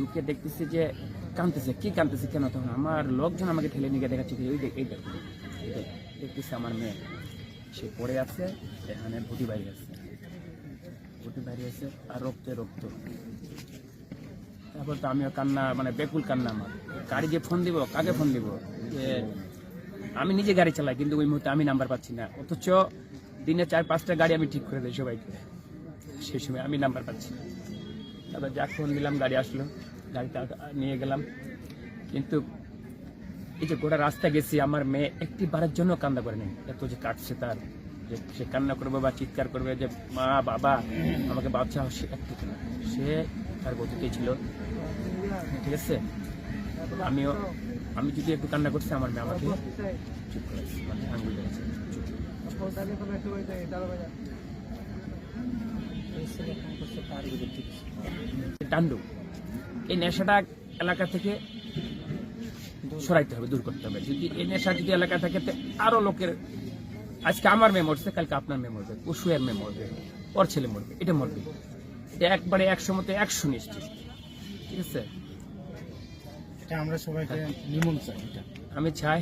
ঢুকে দেখতেছি যে কাঁদতেছে। কি কাঁদতেছে কেন তখন? আমার লোকজন আমাকে ঠেলে নিয়ে দেখাচ্ছে যে ওই দেখ, এই দেখ দেখতেছি আমার মেয়ে। সে পড়ে আছে, এখানে ভুটি বাইরে আছে। ভুটি বাইরে আছে আর রক্তে রক্ত। তারপর তো আমিও কান্না মানে বেকুল কান্না আমার। গাড়ি যে ফোন দিব, কাকে ফোন দিব? যে আমি নিজে গাড়ি চালাই, কিন্তু ওই মুহূর্তে আমি নাম্বার পাচ্ছি না। অথচ দিনে চার, পাঁচটা গাড়ি আমি ঠিক করে দিই সবাইকে। সেই সময় আমি নাম্বার পাচ্ছি না। তারপর যাক ফোন দিলাম, গাড়ি আসলো। গাড়িটা নিয়ে গেলাম। কিন্তু এই যে গোটা রাস্তা গেছি আমার মেয়ে একটি বারের জন্য কান্না করে নেই এত যে কাটছে তার যে সে কান্না করবে বা চিৎকার করবে যে মা বাবা আমাকে বাচ্চা সে একটু সে তার গতিতেই ছিল। ঠিক আছে? আমিও আমি যদি একটু কান্না করছি আমার মেয়ে আমাকে চুপ করে মানে আঙ্গুল ধরেছে চুপ। টান্ডু এই নেশাটা এলাকা থেকে সরাইতে হবে দূর করতে হবে। যদি এই নেশা যদি এলাকা থাকে তো আরও লোকের আজকে আমার মেয়ে মরছে কালকে আপনার মেয়ে মরবে পশুয়ের মেয়ে মরবে ওর ছেলে মরবে এটা মরবে। একবারে একশো মতো একশো নিশ্চিত। ঠিক আছে? এটা আমরা সবাইকে এটা। আমি চাই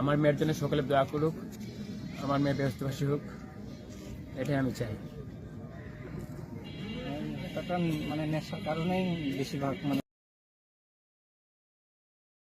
আমার মেয়ের জন্য সকালে দোয়া করুক আমার মেয়ে ব্যস্তবাসী হোক এটাই আমি চাই। এটা মানে নেশার কারণেই বেশিরভাগ মানে